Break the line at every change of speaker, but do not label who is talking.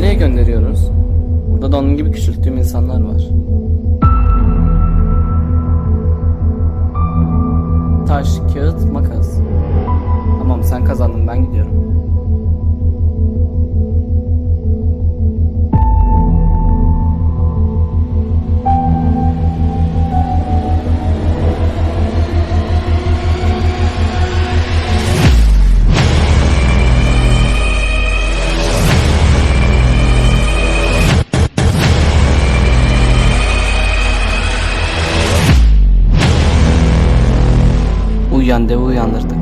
nereye gönderiyoruz? Burada da onun gibi küçülttüğüm insanlar var. Taş, kağıt, makas. Tamam sen kazandın ben gidiyorum. Uyuyan devi uyandırdık.